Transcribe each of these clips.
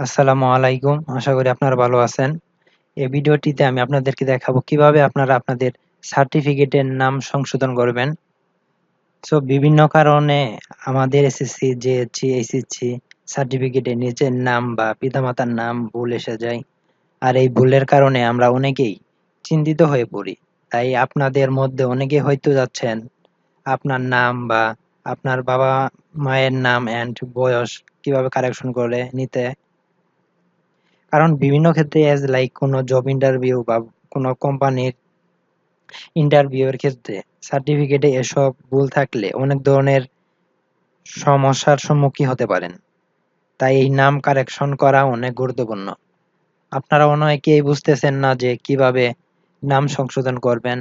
আসসালামু আলাইকুম। আশা করি আপনারা ভালো আছেন। এই ভিডিওটিতে আমি আপনাদেরকে দেখাবো কীভাবে আপনারা আপনাদের সার্টিফিকেটের নাম সংশোধন করবেন। সো বিভিন্ন কারণে আমাদের এসএসসি, জেএসসি, এইচএসসি সার্টিফিকেটে নিজের নাম বা পিতামাতার নাম ভুল এসে যায়। আর এই ভুলের কারণে আমরা অনেকেই চিন্তিত হয়ে পড়ি। তাই আপনাদের মধ্যে অনেকে হয়তো যাচ্ছেন আপনার নাম বা আপনার বাবা-মায়ের নাম অ্যান্ড বয়স কীভাবে কারেকশন করে নিতে কারণ বিভিন্ন ক্ষেত্রে অ্যাজ লাইক কোনো জব ইন্টারভিউ বা কোনো কোম্পানির ইন্টারভিউ এর ক্ষেত্রে সার্টিফিকেটে এসব ভুল থাকলে অনেক ধরনের সমস্যার সম্মুখীন হতে পারেন। তাই এই নাম কারেকশন করা অনেক গুরুত্বপূর্ণ। আপনারা অনেকেই বুঝতেছেন না যে কীভাবে নাম সংশোধন করবেন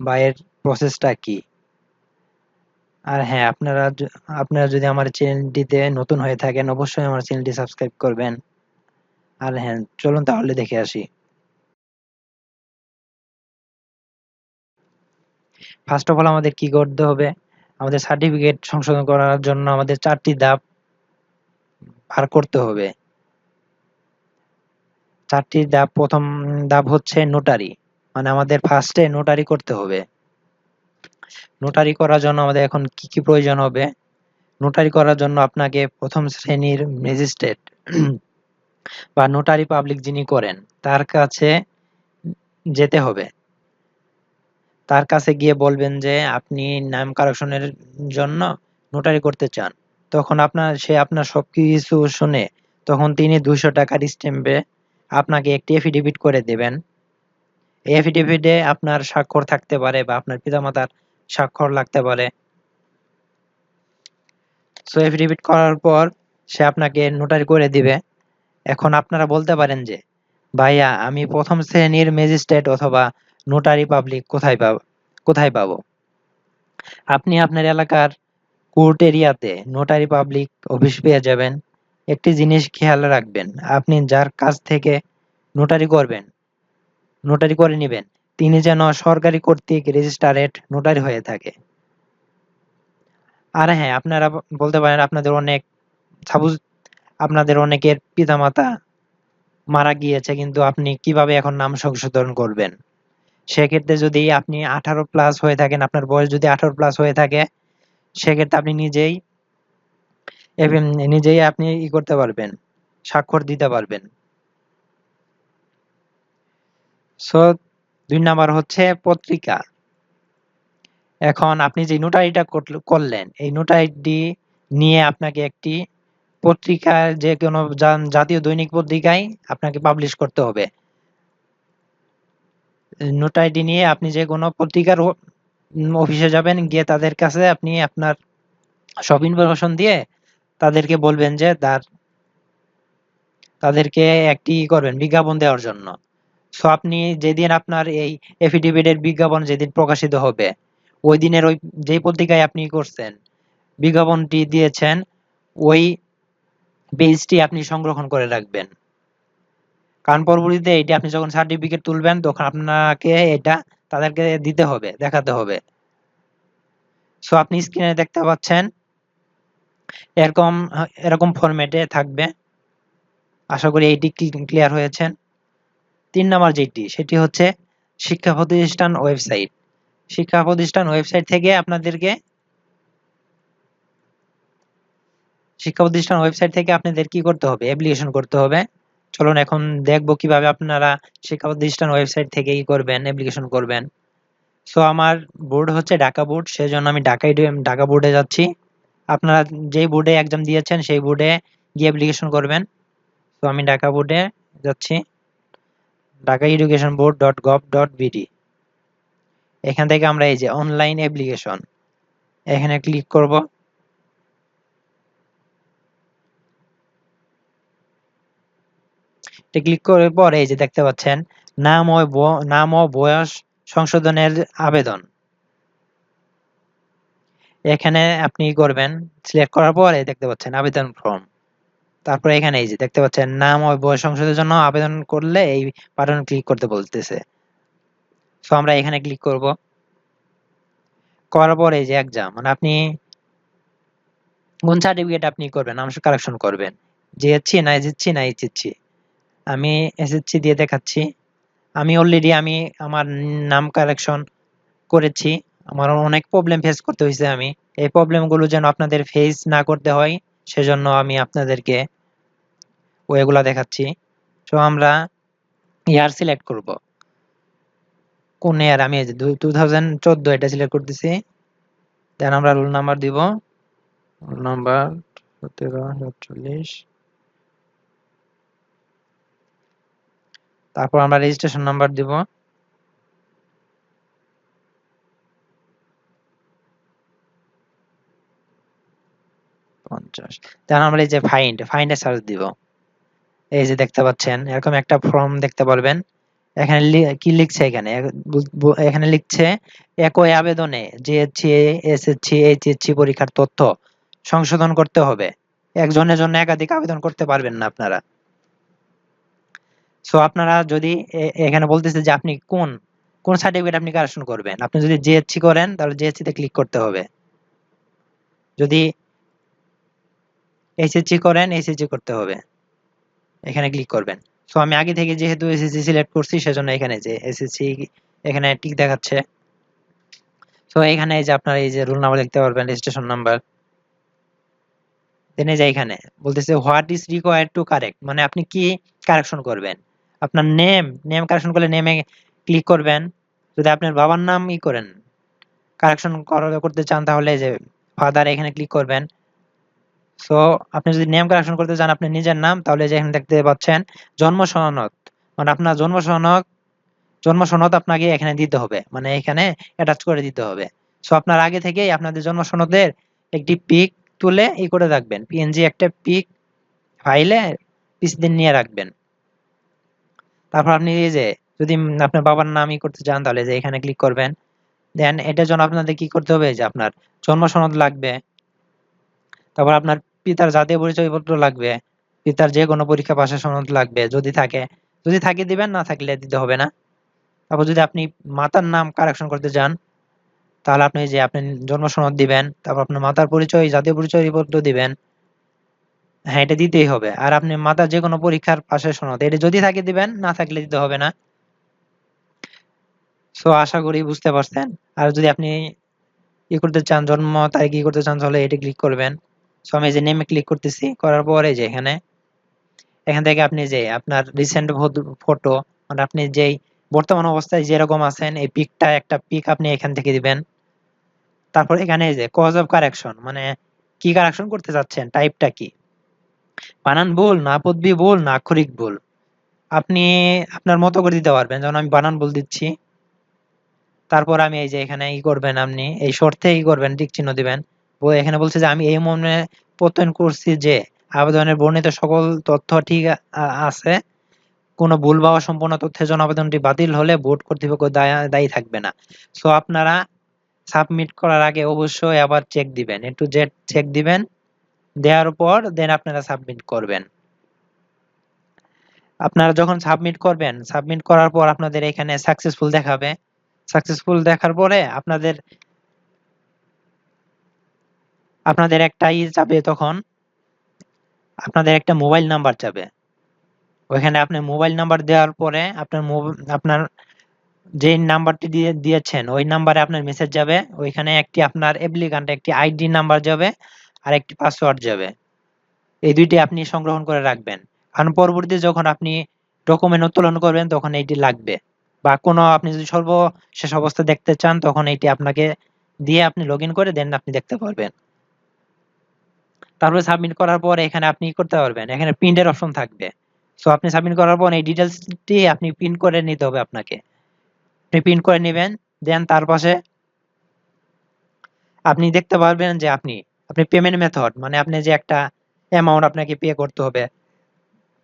বা এর প্রসেসটা কি? আর হ্যাঁ, আপনারা আপনারা যদি আমার চ্যানেলটিতে নতুন হয়ে থাকেন অবশ্যই আমার চ্যানেলটি সাবস্ক্রাইব করবেন। আর হ্যাঁ, চলুন তাহলে দেখে আসি। ফার্স্ট অফ অল আমাদের কি করতে হবে? আমাদের সার্টিফিকেট সংশোধন করার জন্য আমাদের চারটি ধাপ পার করতে হবে। চারটি ধাপ প্রথম ধাপ হচ্ছে নোটারি। মানে আমাদের ফার্স্টে নোটারি করতে হবে। নোটারি করার জন্য আমাদের এখন কি, কি প্রয়োজন হবে? নোটারি করার জন্য আপনাকে প্রথম শ্রেণির ম্যাজিস্ট্রেট বা নোটারি পাবলিক যিনি করেন, তার কাছে যেতে হবে। তার কাছে গিয়ে বলবেন যে, আপনি নাম কারেকশনের জন্য নোটারি করতে চান। তখন আপনার, সে আপনার সবকিছু শুনে তখন তিনি দুইশো টাকার স্ট্যাম্পে আপনাকে একটি এফিডেভিট করে দেবেন। এই এফিডেভিটে আপনার স্বাক্ষর থাকতে পারে বা আপনার পিতামাতার স্বাক্ষর লাগতে পারে। সো এফিডেভিট করার পর সে আপনাকে নোটারি করে দিবে। এখন আপনারা বলতে পারেন যে ভাইয়া আমি প্রথম শ্রেণির ম্যাজিস্ট্রেট অথবা নোটারি পাবলিক কোথায় পাব কোথায় পাব আপনি আপনার এলাকার কোর্ট এরিয়াতে নোটারি পাবলিক অফিস পেয়ে যাবেন। একটি জিনিস খেয়াল রাখবেন, আপনি যার কাছ থেকে নোটারি করবেন, নোটারি করে নিবেন, তিনি যেন সরকারি কর্তৃক রেজিস্টারেড নোটারি হয়ে থাকে। আর হ্যাঁ, আপনারা বলতে পারেন আপনাদের অনেক সাপোজ আপনাদের অনেকের পিতামাতা মারা গিয়েছে কিন্তু আপনি কীভাবে এখন নাম সংশোধন করবেন? সেক্ষেত্রে যদি আপনি আঠারো প্লাস হয়ে থাকেন, আপনার বয়স যদি আঠারো প্লাস হয়ে থাকে, সেক্ষেত্রে আপনি নিজেই নিজেই আপনি ই করতে পারবেন, স্বাক্ষর দিতে পারবেন। সো দুই নাম্বার হচ্ছে পত্রিকা। এখন আপনি যে নোটারিটা করলেন, এই নোটারিটি নিয়ে আপনাকে একটি পত্রিকার যে কোনো জাতীয় দৈনিক পত্রিকায় আপনাকে পাবলিশ করতে হবে। নোট আইডি নিয়ে আপনি যে কোনো পত্রিকার অফিসে যাবেন, গিয়ে তাদের কাছে আপনি আপনার সব ইনফরমেশন দিয়ে তাদেরকে বলবেন যে তার, তাদেরকে একটি করবেন বিজ্ঞাপন দেওয়ার জন্য সো আপনি যেদিন আপনার এই এফিডেভিটের বিজ্ঞাপন যেদিন প্রকাশিত হবে, ওই দিনের ওই, যেই পত্রিকায় আপনি করছেন, বিজ্ঞাপনটি দিয়েছেন, ওই পেজটি আপনি সংরক্ষণ করে রাখবেন। কারণ পরবর্তীতে এটা আপনি যখন সার্টিফিকেট তুলবেন, তখন আপনাকে এটা তাদেরকে দিতে হবে, দেখাতে হবে। সো আপনি স্ক্রিনে দেখতে পাচ্ছেন, এরকম এরকম ফরম্যাটে থাকবে। আশা করি এইটি ক্লিয়ার হয়েছেন তিন নম্বর যেটি, সেটি হচ্ছে শিক্ষা প্রতিষ্ঠান ওয়েবসাইট শিক্ষা প্রতিষ্ঠান ওয়েবসাইট থেকে আপনাদেরকে শিক্ষা প্রতিষ্ঠান ওয়েবসাইট থেকে আপনাদের কি করতে হবে? অ্যাপ্লিকেশন করতে হবে। চলুন এখন দেখব কীভাবে আপনারা শিক্ষা প্রতিষ্ঠান ওয়েবসাইট থেকে কি করবেন অ্যাপ্লিকেশন করবেন। সো আমার বোর্ড হচ্ছে ঢাকা বোর্ড সেজন্য আমি ঢাকায় ঢাকা বোর্ডে যাচ্ছি। আপনারা যেই বোর্ডে এক্সাম দিয়েছেন, সেই বোর্ডে গিয়ে অ্যাপ্লিকেশন করবেন। তো আমি ঢাকা বোর্ডে যাচ্ছি। Dhaka education board dot gov dot BD এখান থেকে আমরা এই যে অনলাইন অ্যাপ্লিকেশন এখানে ক্লিক করব। ক্লিক করার পর এই যে দেখতে পাচ্ছেন, নাম ও নাম ও বয়স সংশোধনের আবেদন। এখানে আপনি করবেন সিলেক্ট করার পরে দেখতে পাচ্ছেন আবেদন ফর্ম তারপরে এখানে এই যে দেখতে পাচ্ছেন, নাম ও বয়স সংশোধনের জন্য আবেদন করলে এই বাটন ক্লিক করতে বলতেছে। সো আমরা এখানে ক্লিক করব। করার পরে এই যে এক্সাম মানে আপনি কোন সার্টিফিকেট আপনি করবেন, নাম কারেকশন করবেন। জিএসসি না এসএসসি না এইচএসসি আমি এসএসসি দিয়ে দেখাচ্ছি। আমি অলরেডি আমি আমার নাম কারেকশন করেছি। আমার অনেক প্রবলেম ফেস করতে হয়েছে আমি। এই প্রবলেমগুলো যেন আপনাদের ফেস না করতে হয়, সেজন্য আমি আপনাদেরকে ওইগুলা দেখাচ্ছি। তো আমরা ইয়ার সিলেক্ট করব। কোন ইয়ার আমি টু থাউজেন্ড চোদ্দ এটা সিলেক্ট করতেছি। দেন আমরা রোল নাম্বার দিব। রোল নাম্বার সতেরো, সাতচল্লিশ। তারপর আমরা রেজিস্ট্রেশন নাম্বার দিব। পঞ্চাশ। আমরা এই যে ফাইন্ড ফাইন্ডে সার্চ দিব। এই যে দেখতে পাচ্ছেন, এরকম একটা ফর্ম দেখতে পারবেন। এখানে কি লিখছে এখানে? এখানে লিখছে, একই আবেদনে জিএসসি এসএসসি এইচএসসি পরীক্ষার তথ্য সংশোধন করতে হবে। একজনের জন্য একাধিক আবেদন করতে পারবেন না আপনারা। সো আপনারা যদি এখানে বলতেছে যে আপনি কোন কোন সার্টিফিকেট আপনি কারেকশন করবেন? আপনি যদি জিএসসি করেন, তাহলে জিএসসি তে ক্লিক করতে হবে। যদি এসএসসি করেন এসএসসি করতে হবে। এখানে ক্লিক করবেন। সো আমি আগে থেকে যেহেতু এসএসসি সিলেক্ট করছি, সেজন্য এখানে যে এসএসসি এখানে টিক দেখাচ্ছে। সো এখানে এই যে আপনার এই যে রোল নাম্বার দেখতে পারবেন রেজিস্ট্রেশন নাম্বার দেন এই যে এখানে বলতেছে what is required to correct মানে আপনি কি কারেকশন করবেন? আপনার নেম নেম কারেকশন করলে নেমে ক্লিক করবেন। যদি আপনার বাবার নাম ই করেন কারেকশন করতে চান তাহলে যে ফাদার এখানে ক্লিক করবেন। সো আপনি যদি নেম কারেকশন করতে চান আপনি নিজের নাম, তাহলে যে এখানে দেখতে পাচ্ছেন জন্ম সনদ। মানে আপনার জন্ম সনদ জন্ম সনদ আপনাকে এখানে দিতে হবে। মানে এখানে অ্যাটাচ করে দিতে হবে। সো আপনার আগে থেকেই আপনাদের জন্ম সনদের একটি পিক তুলে ই করে রাখবেন। পিএনজি একটা পিক ফাইলে পিস দিন নিয়ে রাখবেন। তারপর আপনি এই যে, যদি আপনার বাবার নাম ই করতে চান, তাহলে যে এখানে ক্লিক করবেন। দেন এটার জন্য আপনাদের কি করতে হবে, যে আপনার জন্ম সনদ লাগবে, তারপর আপনার পিতার জাতীয় পরিচয়পত্র লাগবে, পিতার যে কোনো পরীক্ষা পাশের সনদ লাগবে, যদি থাকে যদি থাকে দিবেন, না থাকলে দিতে হবে না। তারপর যদি আপনি মাতার নাম কারেকশন করতে চান, তাহলে আপনি যে, আপনি জন্ম সনদ দিবেন, তারপর আপনার মাতার পরিচয়, জাতীয় পরিচয়পত্র দিবেন হ্যাঁ এটা দিতেই হবে। আর আপনি মাতার যে কোনো পরীক্ষার পাশের সনদ এটা যদি থাকে দিবেন, না থাকলে দিতে হবে না। সো আশা করি বুঝতে পারছেন। আর যদি আপনি ই করতে চান, জন্ম তারিখ ই করতে চান, তাহলে এটা ক্লিক করবেন। সো আমি যে নেমে ক্লিক করতেছি, করার পরে যে এখানে, এখান থেকে আপনি যে আপনার রিসেন্ট ফটো মানে আপনি যেই বর্তমান অবস্থায় যেরকম আছেন, এই পিকটা একটা পিক আপনি এখান থেকে দিবেন। তারপর এখানে যে কজ অফ কারেকশন মানে কি কারেকশন করতে চাচ্ছেন টাইপটা কি? বানান ভুল না পদবি ভুল না আক্ষরিক ভুল। আপনি আপনার মতো করে দিতে পারবেন, যেমন আমি বানান ভুল দিচ্ছি। তারপর আমি এই যে এখানে ই করবেন আপনি, এই শর্তে ই করবেন টিক চিহ্ন দিবেন। এখানে বলছে যে আমি এই মনে প্রত্যয়ন করছি যে আবেদনের বর্ণিত সকল তথ্য ঠিক আছে। কোনো ভুল বা অসম্পূর্ণ তথ্যের জন্য আবেদনটি বাতিল হলে বোর্ড কর্তৃপক্ষ দায়ী থাকবে না। সো আপনারা সাবমিট করার আগে অবশ্যই আবার চেক দিবেন, একটু জেড চেক দিবেন দেওয়ার পর দেন আপনারা সাবমিট করবেন। আপনারা যখন সাবমিট করবেন সাবমিট করার পর আপনাদের এখানে সাকসেসফুল দেখাবে। সাকসেসফুল দেখার পরে আপনাদের আপনাদের একটা ই যাবে তখন, আপনাদের একটা মোবাইল নাম্বার যাবে। ওইখানে আপনি মোবাইল নাম্বার দেওয়ার পরে আপনার আপনার যে নাম্বারটি দিয়ে, দিয়েছেন, ওই নাম্বারে আপনার মেসেজ যাবে। ওইখানে একটি আপনার অ্যাপ্লিকান্ট একটি আইডি নাম্বার যাবে। আর একটি পাসওয়ার্ড যাবে। এই দুইটি আপনি সংগ্রহণ করে রাখবেন। কারণ পরবর্তীতে যখন আপনি ডকুমেন্ট উত্তোলন করবেন, তখন এইটি লাগবে। বা কোনো আপনি যদি সর্বশেষ অবস্থা দেখতে চান, তখন এইটি আপনাকে দিয়ে আপনি লগ করে দেন, আপনি দেখতে পারবেন। তারপরে সাবমিট করার পর এখানে আপনি করতে পারবেন? এখানে প্রিন্টের অপশন থাকবে। সো আপনি সাবমিট করার পর এই ডিটেলসটি আপনি প্রিন্ট করে নিতে হবে আপনাকে। আপনি প্রিন্ট করে নেবেন, দেন তার পাশে আপনি দেখতে পারবেন যে আপনি আপনি পেমেন্ট মেথড মানে আপনি যে একটা অ্যামাউন্ট আপনাকে পে করতে হবে,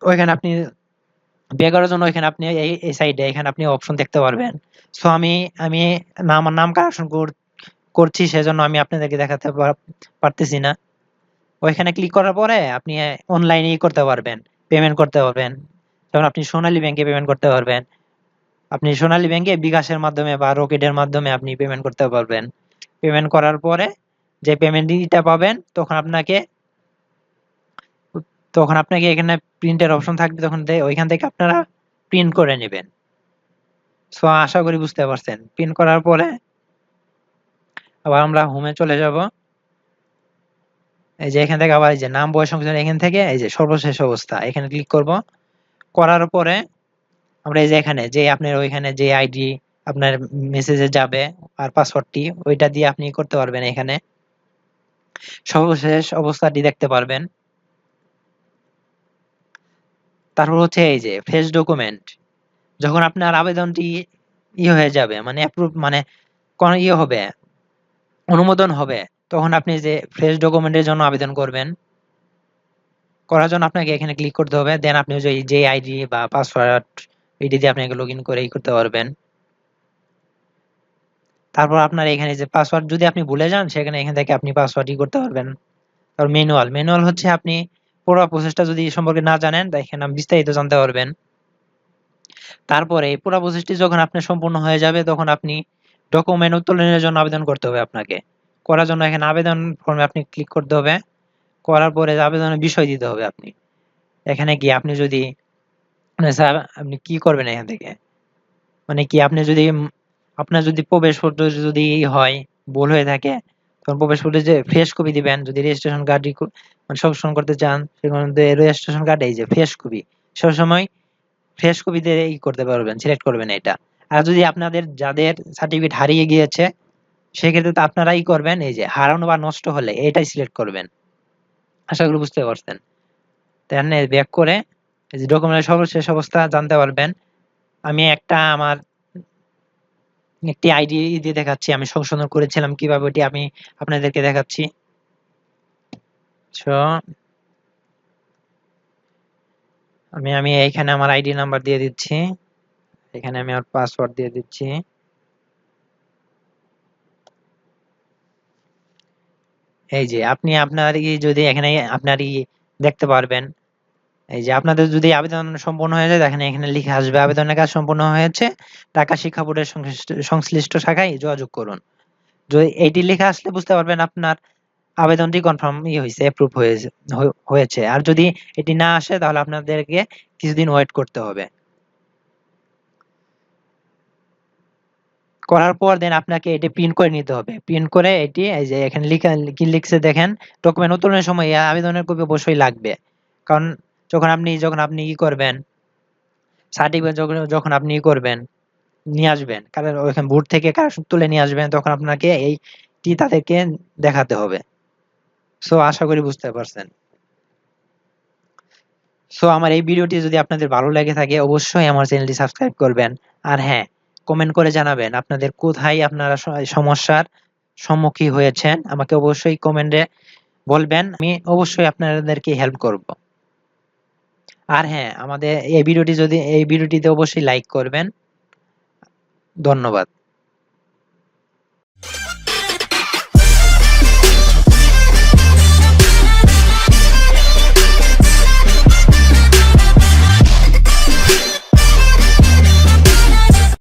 ওইখানে আপনি পে করার জন্য এখানে আপনি এই সাইডে এখানে আপনি অপশন দেখতে পারবেন। সো আমি আমি আমার নাম কারেকশন করছি, সেজন্য আমি আপনাদেরকে দেখাতে পারতেছি না। ওইখানে ক্লিক করার পরে আপনি অনলাইনে করতে পারবেন পেমেন্ট করতে পারবেন। যেমন আপনি সোনালী ব্যাংকে পেমেন্ট করতে পারবেন। আপনি সোনালী ব্যাংকে বিকাশের মাধ্যমে বা রকেটের মাধ্যমে আপনি পেমেন্ট করতে পারবেন। পেমেন্ট করার পরে যে পেমেন্টটা পাবেন, তখন আপনাকে তখন আপনাকে এখানে প্রিন্টের অপশন থাকবে, তখন ওইখান থেকে আপনারা প্রিন্ট করে নেবেন। সো আশা করি বুঝতে পারছেন। প্রিন্ট করার পরে, আবার আমরা হোমে চলে যাব। এই যে এখান থেকে আবার এই যে নাম, বয়স, সংশোধন, এখান থেকে এই যে সর্বশেষ অবস্থা, এখানে ক্লিক করব। করার পরে, আমরা এই যে এখানে, যে আপনার ওইখানে যে আইডি আপনার মেসেজে যাবে আর পাসওয়ার্ডটি ওইটা দিয়ে আপনি করতে পারবেন এখানে। সর্বশেষ অবস্থাটি দেখতে পারবেন। তারপর হচ্ছে এই যে ফেস ডকুমেন্ট যখন আপনার আবেদনটি ইয়ে হয়ে যাবে মানে অ্যাপ্রুভ মানে কোন ইয়ে হবে, অনুমোদন হবে, তখন আপনি যে ফ্রেশ ডকুমেন্টের জন্য আবেদন করবেন, করার জন্য আপনাকে এখানে ক্লিক করতে হবে। দেন আপনি যে আইডি বা পাসওয়ার্ড এটি দিয়ে আপনি লগ করে ই করতে পারবেন। তারপর আপনার এখানে যে পাসওয়ার্ড যদি আপনি ভুলে যান, সেখানে এখান থেকে আপনি পাসওয়ার্ড ই করতে পারবেন। তারপর ম্যানুয়াল ম্যানুয়াল হচ্ছে আপনি পুরো প্রসেসটা যদি সম্পর্কে না জানেন আপনি বিস্তারিত জানতে পারবেন। তারপরে পুরো প্রসেসটি যখন আপনার সম্পূর্ণ হয়ে যাবে, তখন আপনি ডকুমেন্ট উত্তোলনের জন্য আবেদন করতে হবে আপনাকে। করার জন্য এখানে আবেদন ফর্মে আপনি ক্লিক করতে হবে। করার পরে আবেদনের বিষয় দিতে হবে আপনি। এখানে কি আপনি যদি মানে আপনি কি করবেন এখান থেকে? মানে কি আপনি যদি আপনার যদি প্রবেশপত্র যদি হয়, ভুল হয়ে থাকে, তখন প্রবেশ প্রবেশপত্রে যে ফ্রেশ কপি দিবেন, যদি রেজিস্ট্রেশন কার্ড মানে সংশোধন করতে চান সেখানে রেজিস্ট্রেশন কার্ড এই যে ফ্রেশ কপি সবসময় ফ্রেশ কপি দিয়ে ই করতে পারবেন সিলেক্ট করবেন এটা। আর যদি আপনাদের যাদের সার্টিফিকেট হারিয়ে গিয়েছে, সেক্ষেত্রে তো আপনারাই করবেন, এই যে হারানো বা নষ্ট হলে এটাই সিলেক্ট করবেন। আশা করি বুঝতে পারছেন। দেন ব্যাক করে, এই যে ডকুমেন্টের সর্বশেষ অবস্থা জানতে পারবেন। আমি একটা আমার একটি আইডি দিয়ে দেখাচ্ছি। আমি সংশোধন করেছিলাম কীভাবে ওটি আমি আপনাদেরকে দেখাচ্ছি। আমি আমি এইখানে আমার আইডি নাম্বার দিয়ে দিচ্ছি। এখানে আমি আমার পাসওয়ার্ড দিয়ে দিচ্ছি। এই যে, আপনি আপনার যদি এখানে আপনার দেখতে পারবেন এই যে আপনাদের যদি আবেদন সম্পূর্ণ হয়ে যায়, দেখেন এখানে লিখে আসবে, আবেদনের কাজ সম্পূর্ণ হয়েছে। ঢাকা শিক্ষা বোর্ডের সংশ্লিষ্ট- শাখায় যোগাযোগ করুন। যদি এইটি লেখা আসলে বুঝতে পারবেন আপনার আবেদনটি কনফার্ম ই হয়েছে অ্যাপ্রুভ হয়েছে। আর যদি এটি না আসে, তাহলে আপনাদেরকে কিছুদিন ওয়েট করতে হবে। করার পর দেন আপনাকে এটি প্রিন্ট করে নিতে হবে। প্রিন্ট করে এটি, এই যে এখানে লিখা, কি লিখছে দেখেন ডকুমেন্ট উত্তোলনের সময় আবেদনের কপি অবশ্যই লাগবে। কারণ যখন আপনি যখন আপনি ই করবেন সার্টিফিকেট যখন আপনি ই করবেন, নিয়ে আসবেন, কারণ ওইখানে বুট থেকে কারেকশন তুলে নিয়ে আসবেন, তখন আপনাকে এইটি তাদেরকে দেখাতে হবে। সো আশা করি বুঝতে পারছেন। সো আমার এই ভিডিওটি যদি আপনাদের ভালো লেগে থাকে, অবশ্যই আমার চ্যানেলটি সাবস্ক্রাইব করবেন। আর হ্যাঁ কমেন্ট করে জানাবেন আপনাদের কোথায় আপনারা সমস্যার সম্মুখীন হয়েছেন। আমাকে অবশ্যই কমেন্টে বলবেন, আমি অবশ্যই আপনাদেরকে হেল্প করব। আর হ্যাঁ আমাদের এই ভিডিওটি যদি এই ভিডিওটিতে অবশ্যই লাইক করবেন। ধন্যবাদ।